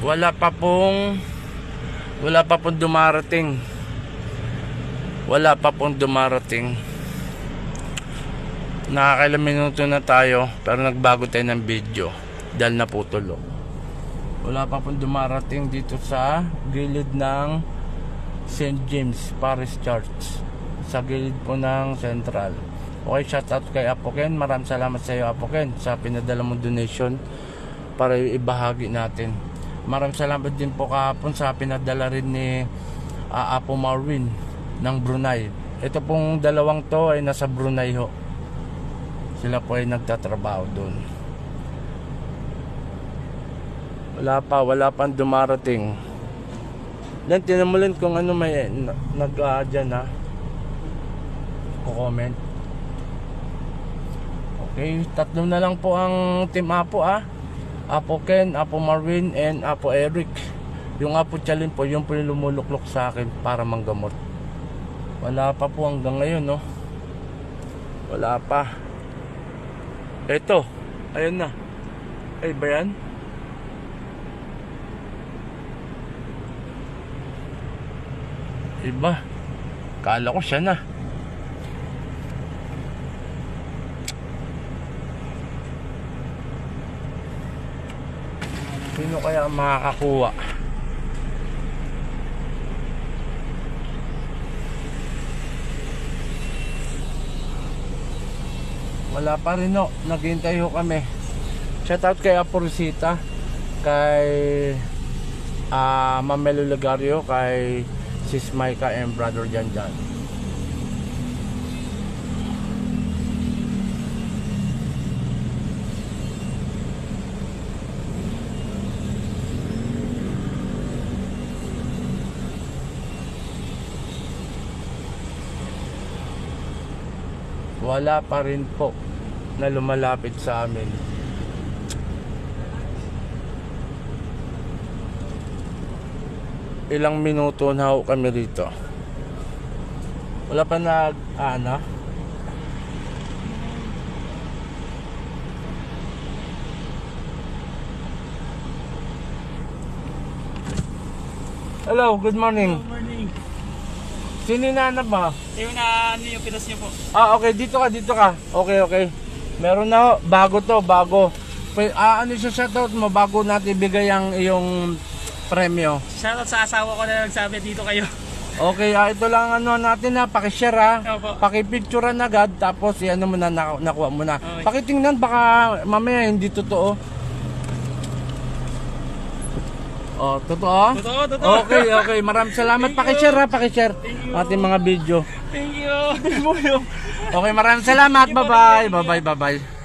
wala pa pong wala pa pong dumarating. Wala pa pong dumarating. Nakakailang minuto na tayo pero nagbago tayo ng video dahil naputulo. Wala pa pong dumarating dito sa gilid ng St. James Parish Church sa gilid po ng Central. Okay shout out kay Apo Ken. Maraming salamat sa iyo Apo Ken sa pinadala mong donation para ibahagi natin maraming salamat din po kahapon sa pinadala rin ni ah, Apo Marvin ng Brunei. Ito pong dalawang to ay nasa Brunei ho. Sila po ay nagtatrabaho doon wala pa wala pang dumarating. Then tinamulan kung ano may na, nag uh, dyan ha comment okay tatlo na lang po ang team Apo ah Apo Ken, Apo Marvin and Apo Eric. Yung Apo Chalin po yung po yung lumuluklok sa akin para manggamot. Wala pa po hanggang ngayon no? Wala pa. Eto ayun na. Ay ba yan? Iba. Kala ko siya na sino kaya ang makakakuha? Wala pa rin no. Naghintay ho kami. Shout out kay Aporisita kay ah Mamelo Lagario kay Sis Maika and Brother Jan Jan wala pa rin po na lumalapit sa amin ilang minuto na ho kami rito wala pa nag ano Hello, good morning. Good morning. Sino na ba? Yung na ano yung pinas niyo po. Ah, okay, dito ka, dito ka. Okay, okay. Meron na ho, bago to, bago. Pwe- Ah, ano siya shoutout mo bago natin ibigay ang iyong premyo. Shoutout sa asawa ko na nagsabi dito kayo. Okay, ah, ito lang ano natin ha, pakishare ha. Opo. Pakipicturean agad tapos ano mo na naku- nakuha mo na. Okay. Pakitingnan baka mamaya hindi totoo. Oh, totoo? Totoo, totoo. Okay, okay. Maraming salamat. Pakishare ha, pakishare Thank you. ating mga video. Thank you. Thank you. Okay, maraming salamat. Bye-bye. Bye-bye, bye-bye.